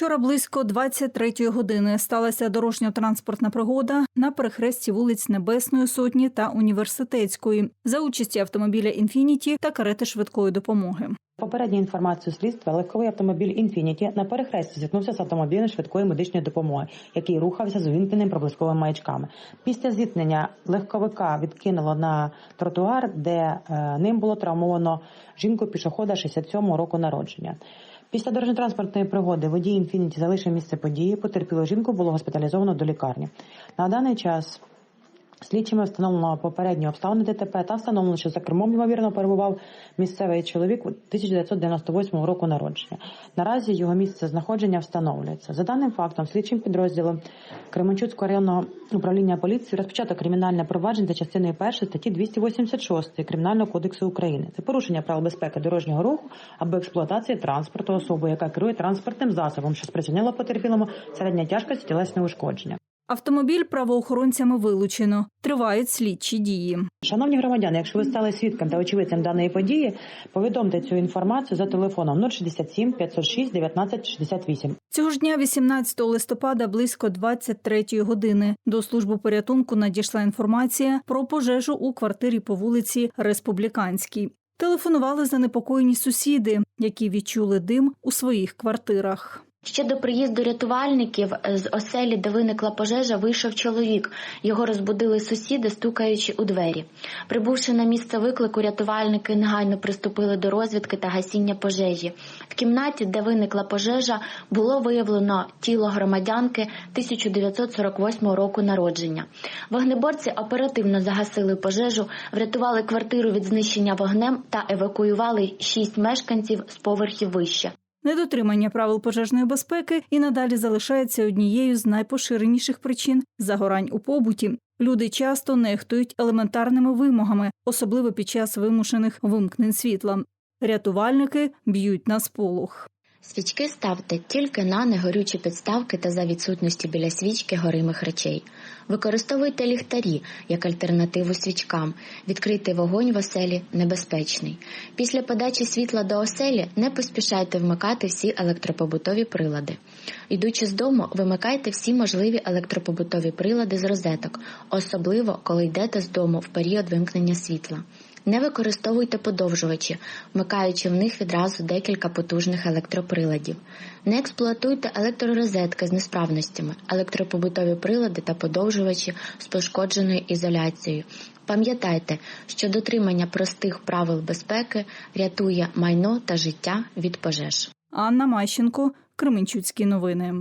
Вчора близько 23-ї години сталася дорожньо-транспортна пригода на перехресті вулиць Небесної Сотні та Університетської за участі автомобіля «Інфініті» та карети швидкої допомоги. Попередню інформацію слідства легковий автомобіль «Інфініті» на перехресті зіткнувся з автомобілем швидкої медичної допомоги, який рухався з увімкненими проблисковими маячками. Після зіткнення легковика відкинуло на тротуар, де е, ним було травмовано жінку пішохода 67-го року народження. Після дорожньо-транспортної пригоди водій «Інфініті» залишив місце події. Потерпілу жінку було госпіталізовано до лікарні. На даний час Слідчими встановлено попередні обставини ДТП та встановлено, що за кермом ймовірно перебував місцевий чоловік 1998 року народження. Наразі його місце знаходження встановлюється. За даним фактом, слідчим підрозділом Кременчуцького районного управління поліції розпочато кримінальне провадження за частиною 1 статті 286 Кримінального кодексу України. Це порушення правил безпеки дорожнього руху або експлуатації транспорту особи, яка керує транспортним засобом, що спричинило потерпілому середня тяжкості тілесне ушкодження. Автомобіль правоохоронцями вилучено. Тривають слідчі дії. Шановні громадяни, якщо ви стали свідком та очевидцем даної події, повідомте цю інформацію за телефоном 067 506 19 68. Цього ж дня, 18 листопада, близько 23-ї години, до служби порятунку надійшла інформація про пожежу у квартирі по вулиці Республіканській. Телефонували занепокоєні сусіди, які відчули дим у своїх квартирах. Ще до приїзду рятувальників з оселі, де виникла пожежа, вийшов чоловік. Його розбудили сусіди, стукаючи у двері. Прибувши на місце виклику, рятувальники негайно приступили до розвідки та гасіння пожежі. В кімнаті, де виникла пожежа, було виявлено тіло громадянки 1948 року народження. Вогнеборці оперативно загасили пожежу, врятували квартиру від знищення вогнем та евакуювали шість мешканців з поверхів вище. Недотримання правил пожежної безпеки і надалі залишається однією з найпоширеніших причин загорань у побуті. Люди часто нехтують елементарними вимогами, особливо під час вимушених вимкнень світла. Рятувальники б'ють на сполох. Свічки ставте тільки на негорючі підставки та за відсутності біля свічки горимих речей. Використовуйте ліхтарі як альтернативу свічкам. Відкритий вогонь в оселі небезпечний. Після подачі світла до оселі не поспішайте вмикати всі електропобутові прилади. Йдучи з дому, вимикайте всі можливі електропобутові прилади з розеток, особливо коли йдете з дому в період вимкнення світла. Не використовуйте подовжувачі, вмикаючи в них відразу декілька потужних електроприладів. Не експлуатуйте електророзетки з несправностями, електропобутові прилади та подовжувачі з пошкодженою ізоляцією. Пам'ятайте, що дотримання простих правил безпеки рятує майно та життя від пожеж. Анна Мащенко, Кременчуцькі новини.